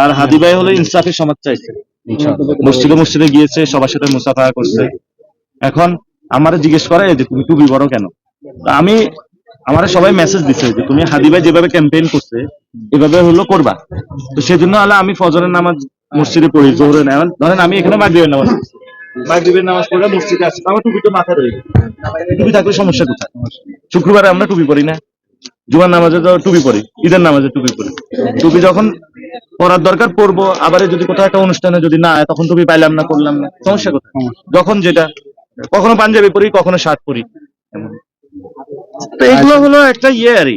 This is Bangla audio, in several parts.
আর হাদি ভাই হলো ইনসাফের সমাজ চাইছে। মসজিদে মসজিদে গিয়েছে সবার সাথে মুসাফা করছে। এখন আমার জিজ্ঞেস করে যে তুমি টুপি বড় কেন? আমি আমার সবাই মেসেজ দিছে যে তুমি হাদি ভাই যেভাবে ক্যাম্পেইন করছে এভাবে হলো করবা। তো সেজন্য হলো আমি ফজরের নামাজ মসজিদে পড়ি জোহরের নামাজ। ধরেন আমি এখানে মাগরিবের নামাজ পড়ছি। মাগরিবের নামাজ পড়ে মসজিদে আসি আমার টুপি তো মাথায় রয়েছে টুপি থাকলে সমস্যা কোথায়? শুক্রবারে আমরা টুপি পড়ি না। জুমার নামাজে তো টুপি পরি ঈদের নামাজে টুপি পরি। টুপি যখন পরার দরকার পরবো আবার যদি কোথাও একটা অনুষ্ঠানে যদি না তখন টুপি পাইলাম না করলাম না। সমস্যা কোথায়? যখন যেটা কখনো পাঞ্জাবি পরি কখনো শার্ট পরি। তো এগুলো হলো একটা ইয়ে আর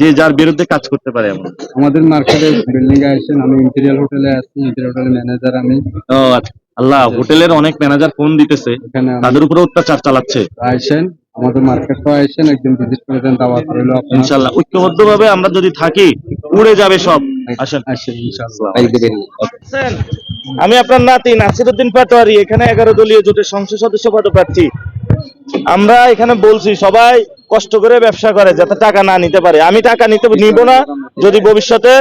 যে যার বিরুদ্ধে কাজ করতে পারে এমন। আমাদের মার্কেটে বিল্ডিং এ আসেন আমি ইম্পেরিয়াল হোটেলে আছি ইম্পেরিয়াল হোটেলের ম্যানেজার আমি। ও আচ্ছা আল্লাহ হোটেলের অনেক ম্যানেজার ফোন দিতেছে তাদের উপরে অত্যাচার চালাচ্ছে। আসেন আমাদের মার্কেটে আসেন একদিন ভিজিট করে দেন দাওয়াত রইল আপনার। ইনশাল্লাহ। ঐক্যবদ্ধ ভাবে আমরা যদি থাকি উড়ে যাবে সব। আসেন। আসেন ইনশাআল্লাহ আমি আপনার নাতি নাসিরুদ্দিন পাটোয়ারি এখানে এগারো দলীয় জোটের সংসদ সদস্য পদপ্রার্থী আমরা এখানে বলছি সবাই কষ্ট করে ব্যবসা করে যাতে টাকা না নিতে পারে। আমি টাকা নিতে নিব না যদি ভবিষ্যতে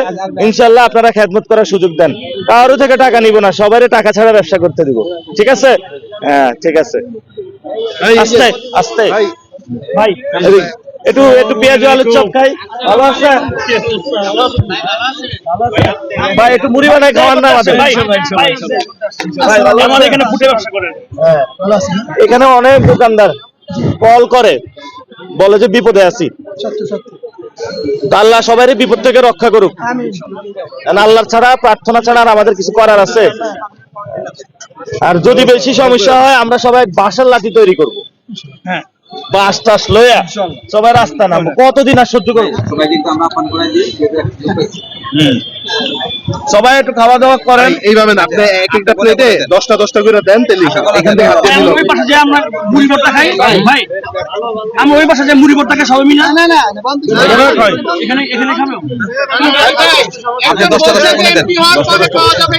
ইনশাল্লাহ আপনারা খেদমত করার সুযোগ দেন। কারও থেকে টাকা নিব না সবাই টাকা ছাড়া ব্যবসা করতে দিব। ঠিক আছে? হ্যাঁ ঠিক আছে। আস্তে আস্তে। ভাই। একটু একটু পেঁয়াজ আলুর চপ খাই। ভালো আছে? ভাই একটু মুড়ি বানাই খাওয়ান না আমাদের। ভাই আমাদের এখানে ফুটে ব্যবসা করে হ্যাঁ। এখানে অনেক দোকানদার কল করে বলে যে বিপদে আছি। তো আল্লাহ সবাই বিপদ থেকে রক্ষা করুক। আল্লাহ ছাড়া প্রার্থনা ছাড়া আর আমাদের কিছু করার আছে। আর যদি বেশি সমস্যা হয় আমরা সবাই বাঁশের লাঠি তৈরি করব। হ্যাঁ। বাঁশ টাস লইয়া সবাই রাস্তা নামবো। কতদিন আর সহ্য করব? সবাই একটু খাওয়া দাওয়া করেন এইভাবে না আপনি এক একটা প্লেটে দশটা দশটা করে দেন তেলি এখান থেকে হাত দিল ওই পাশে যে আমরা মুড়ি ভর্তা খাই ভাই। আমি ওই পাশে যে মুড়ি ভর্তা খাই সবাই মিলে। এখানে খাই। এখানে এখানে খাবে আপনি দশটা দশটা করে দেন। দশটা দশটা করে।